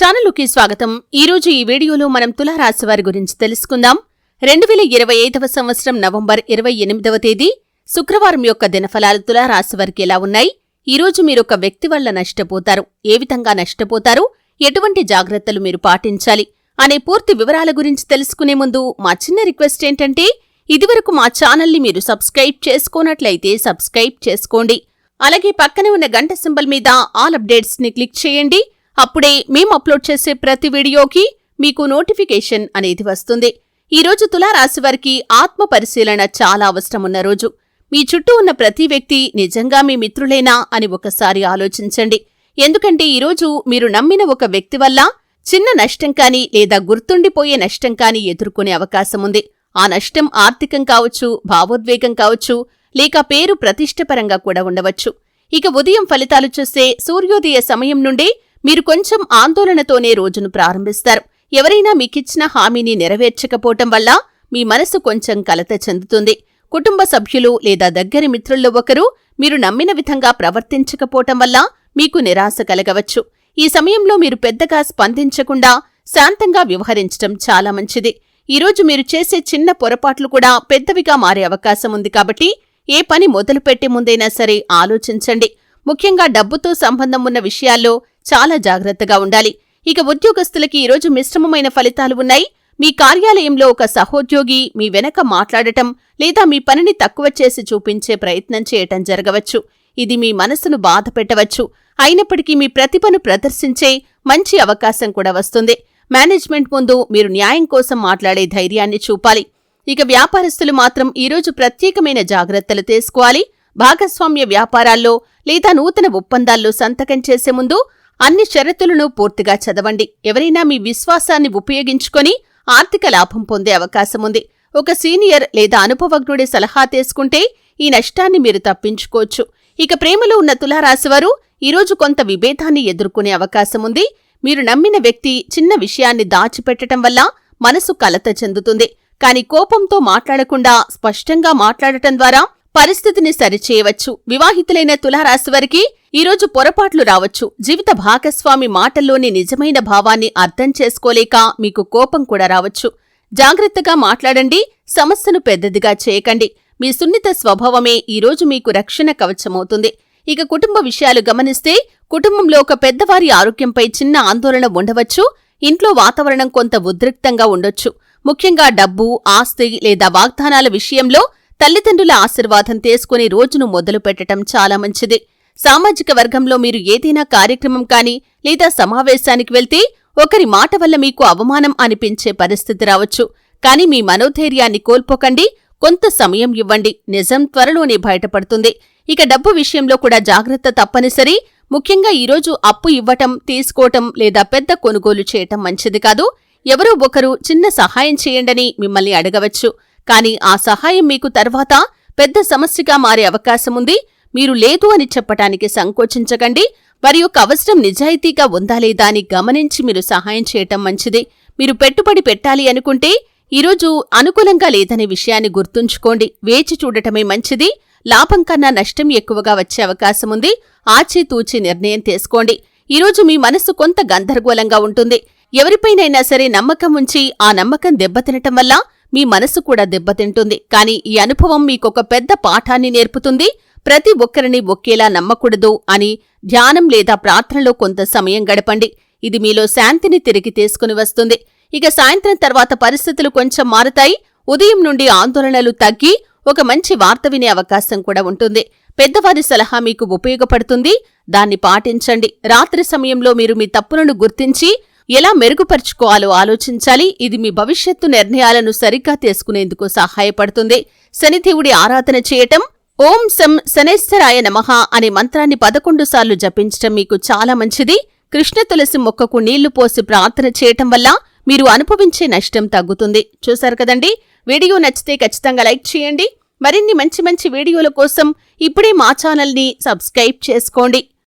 ఛానల్కి స్వాగతం. ఈరోజు ఈ వీడియోలో మనం తులారాశి వారి గురించి తెలుసుకుందాం. రెండు వేల ఇరవై ఐదవ సంవత్సరం నవంబర్ ఇరవై ఎనిమిదవ తేదీ. శుక్రవారం యొక్క దినఫలాలు తులారాశి వారికి ఎలా ఉన్నాయి? ఈరోజు మీరొక మీరు ఒక వ్యక్తి వల్ల నష్టపోతారు. ఏ విధంగా నష్టపోతారు? ఎటువంటి జాగ్రత్తలు మీరు పాటించాలి? అనే పూర్తి వివరాల గురించి తెలుసుకునే ముందు మా చిన్న రిక్వెస్ట్ ఏంటంటే ఇదివరకు మా ఛానల్ని మీరు సబ్స్క్రైబ్ చేసుకోనట్లయితే సబ్స్క్రైబ్ చేసుకోండి. అలాగే పక్కనే ఉన్న గంట సింబల్ మీద ఆల్ అప్డేట్స్ని క్లిక్ చేయండి. అప్పుడే మేం అప్లోడ్ చేసే ప్రతి వీడియోకి మీకు నోటిఫికేషన్ అనేది వస్తుంది. ఈ రోజు తులారాశి వారికి ఆత్మ పరిశీలన చాలా అవసరం ఉన్న రోజు. మీ చుట్టూ ఉన్న ప్రతి వ్యక్తి నిజంగా మీ మిత్రులేనా అని ఒకసారి ఆలోచించండి. ఎందుకంటే ఈరోజు మీరు నమ్మిన ఒక వ్యక్తి వల్ల చిన్న నష్టం కానీ లేదా గుర్తుండిపోయే నష్టం కానీ ఎదుర్కొనే అవకాశం ఉంది. ఆ నష్టం ఆర్థికం కావచ్చు భావోద్వేగం కావచ్చు లేక పేరు ప్రతిష్టపరంగా కూడా ఉండవచ్చు. ఇక ఉదయం ఫలితాలు చూస్తే సూర్యోదయ సమయం నుండే మీరు కొంచెం ఆందోళనతోనే రోజును ప్రారంభిస్తారు. ఎవరైనా మీకిచ్చిన హామీని నెరవేర్చకపోవటం వల్ల మీ మనసు కొంచెం కలత చెందుతుంది. కుటుంబ సభ్యులు లేదా దగ్గరి మిత్రుల్లో ఒకరు మీరు నమ్మిన విధంగా ప్రవర్తించకపోవటం వల్ల మీకు నిరాశ కలగవచ్చు. ఈ సమయంలో మీరు పెద్దగా స్పందించకుండా శాంతంగా వ్యవహరించటం చాలా మంచిది. ఈరోజు మీరు చేసే చిన్న పొరపాట్లు కూడా పెద్దవిగా మారే అవకాశం ఉంది కాబట్టి ఏ పని మొదలుపెట్టే ముందైనా సరే ఆలోచించండి. ముఖ్యంగా డబ్బుతో సంబంధం ఉన్న విషయాల్లో చాలా జాగ్రత్తగా ఉండాలి. ఇక ఉద్యోగస్తులకి ఈరోజు మిశ్రమమైన ఫలితాలు ఉన్నాయి. మీ కార్యాలయంలో ఒక సహోద్యోగి మీ వెనక మాట్లాడటం లేదా మీ పనిని తక్కువ చేసి చూపించే ప్రయత్నం చేయటం జరగవచ్చు. ఇది మీ మనసును బాధ పెట్టవచ్చు. అయినప్పటికీ మీ ప్రతిభను ప్రదర్శించే మంచి అవకాశం కూడా వస్తుంది. మేనేజ్మెంట్ ముందు మీరు న్యాయం కోసం మాట్లాడే ధైర్యాన్ని చూపాలి. ఇక వ్యాపారస్తులు మాత్రం ఈరోజు ప్రత్యేకమైన జాగ్రత్తలు తీసుకోవాలి. భాగస్వామ్య వ్యాపారాల్లో లేదా నూతన ఒప్పందాల్లో సంతకం చేసే ముందు అన్ని షరతులను పూర్తిగా చదవండి. ఎవరైనా మీ విశ్వాసాన్ని ఉపయోగించుకొని ఆర్థిక లాభం పొందే అవకాశం ఉంది. ఒక సీనియర్ లేదా అనుభవజ్ఞుడి సలహా తీసుకుంటే ఈ నష్టాన్ని మీరు తప్పించుకోవచ్చు. ఇక ప్రేమలో ఉన్న తులారాశివారు ఈరోజు కొంత విభేదాన్ని ఎదుర్కొనే అవకాశం ఉంది. మీరు నమ్మిన వ్యక్తి చిన్న విషయాన్ని దాచిపెట్టటం వల్ల మనసు కలత చెందుతుంది. కాని కోపంతో మాట్లాడకుండా స్పష్టంగా మాట్లాడటం ద్వారా పరిస్థితిని సరిచేయవచ్చు. వివాహితులైన తులారాశి వారికి ఈరోజు పొరపాట్లు రావచ్చు. జీవిత భాగస్వామి మాటల్లోని నిజమైన భావాన్ని అర్థం చేసుకోలేక మీకు కోపం కూడా రావచ్చు. జాగ్రత్తగా మాట్లాడండి సమస్యను పెద్దదిగా చేయకండి. మీ సున్నిత స్వభావమే ఈరోజు మీకు రక్షణ కవచమవుతుంది. ఇక కుటుంబ విషయాలు గమనిస్తే కుటుంబంలో ఒక పెద్దవారి ఆరోగ్యంపై చిన్న ఆందోళన ఉండవచ్చు. ఇంట్లో వాతావరణం కొంత ఉద్రిక్తంగా ఉండొచ్చు. ముఖ్యంగా డబ్బు ఆస్తి లేదా వాగ్దానాల విషయంలో తల్లిదండ్రుల ఆశీర్వాదం తీసుకుని రోజును మొదలు పెట్టడం చాలా మంచిది. సామాజిక వర్గంలో మీరు ఏదైనా కార్యక్రమం కానీ లేదా సమావేశానికి వెళ్తే ఒకరి మాట వల్ల మీకు అవమానం అనిపించే పరిస్థితి రావచ్చు. కాని మీ మనోధైర్యాన్ని కోల్పోకండి. కొంత సమయం ఇవ్వండి. నిజం త్వరలోనే బయటపడుతుంది. ఇక డబ్బు విషయంలో కూడా జాగ్రత్త తప్పనిసరి. ముఖ్యంగా ఈరోజు అప్పు ఇవ్వటం తీసుకోవటం లేదా పెద్ద కొనుగోలు చేయటం మంచిది కాదు. ఎవరో ఒకరు చిన్న సహాయం చేయండని మిమ్మల్ని అడగవచ్చు. కానీ ఆ సహాయం మీకు తర్వాత పెద్ద సమస్యగా మారే అవకాశముంది మీరు లేదు అని చెప్పటానికి సంకోచించకండి. వారి యొక్క అవసరం నిజాయితీగా ఉందా లేదా అని గమనించి మీరు సహాయం చేయటం మంచిది. మీరు పెట్టుబడి పెట్టాలి అనుకుంటే ఈరోజు అనుకూలంగా లేదనే విషయాన్ని గుర్తుంచుకోండి. వేచి చూడటమే మంచిది. లాభం కన్నా నష్టం ఎక్కువగా వచ్చే అవకాశముంది ఆచితూచి నిర్ణయం తీసుకోండి. ఈరోజు మీ మనసు కొంత గందరగోళంగా ఉంటుంది. ఎవరిపైనైనా సరే నమ్మకం ఉంచి ఆ నమ్మకం దెబ్బతినటం వల్ల మీ మనసు కూడా దెబ్బతింటుంది. కానీ ఈ అనుభవం మీకొక పెద్ద పాఠాన్ని నేర్పుతుంది. ప్రతి ఒక్కరిని ఒకేలా నమ్మకూడదు అని ధ్యానం లేదా ప్రార్థనలో కొంత సమయం గడపండి. ఇది మీలో శాంతిని తిరిగి తీసుకుని వస్తుంది. ఇక సాయంత్రం తర్వాత పరిస్థితులు కొంచెం మారుతాయి. ఉదయం నుండి ఆందోళనలు తగ్గి ఒక మంచి వార్త వినే అవకాశం కూడా ఉంటుంది. పెద్దవారి సలహా మీకు ఉపయోగపడుతుంది. దాన్ని పాటించండి. రాత్రి సమయంలో మీరు మీ తప్పులను గుర్తించి ఎలా మెరుగుపరుచుకోవాలో ఆలోచించాలి. ఇది మీ భవిష్యత్తు నిర్ణయాలను సరిగ్గా తీసుకునేందుకు సహాయపడుతుంది. శనిదేవుడి ఆరాధన చేయటం ఓం శం శనేశ్వరాయ నమః అనే మంత్రాన్ని పదకొండు సార్లు జపించటం మీకు చాలా మంచిది. కృష్ణ తులసి మొక్కకు నీళ్ళు పోసి ప్రార్థన చేయటం వల్ల మీరు అనుభవించే నష్టం తగ్గుతుంది. చూశారు కదండి? వీడియో నచ్చితే ఖచ్చితంగా లైక్ చేయండి. మరిన్ని మంచి మంచి వీడియోల కోసం ఇప్పుడే మా ఛానల్ని సబ్స్క్రైబ్ చేసుకోండి.